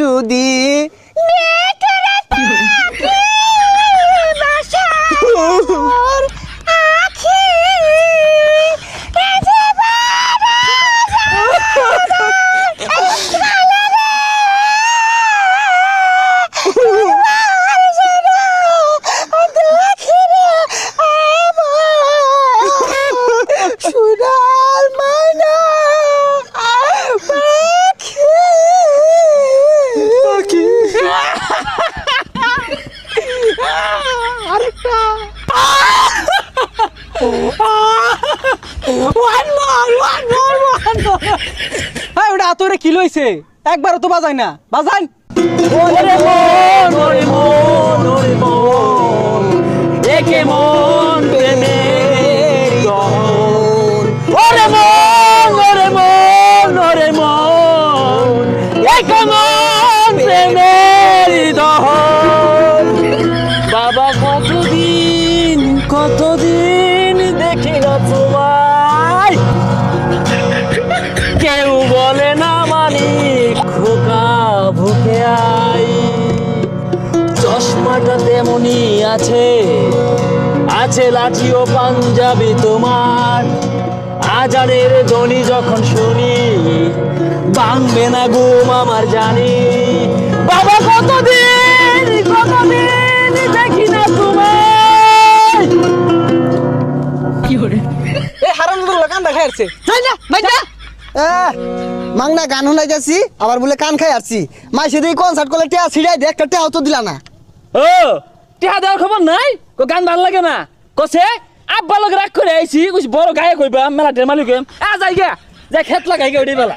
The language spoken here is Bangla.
যদি সুদার আরেকটা one more one more one more হ্যাঁ ওটা আতরে কি লইছে একবারও তো বাজাই না বাজান ওরে মন ওরে মন ওরে মন কতদিন কতদিন দেখি না তোমায়? কেউ বলে না মানি খোকা ভুকে আই। চশমাটা তেমনি আছে আছে লাঠি ও পাঞ্জাবি তোমার। আজানের ধ্বনি যখন শুনি, ভাঙবে না ঘুম আমার জানি। বাবা, কতদিন তো কান যাই না ভাই যা মাংনা গান শুনাই যাচ্ছি আবার বলে কান খাই আসছি মাই সেদিন কনসার্ট করলে টিয়া ছিড়াই দিয়ে একটা টিয়া তো দিলা না। ও টিয়া দেওয়ার খবর নাই? কো গান ভালো লাগে না? কসে আব্বা লোক রাগ করে আইছি কুছ বড় গায়ে কইবা মেলা টের কইম আ যাই গে যাই খেত লাগাই গে ওডি বেলা।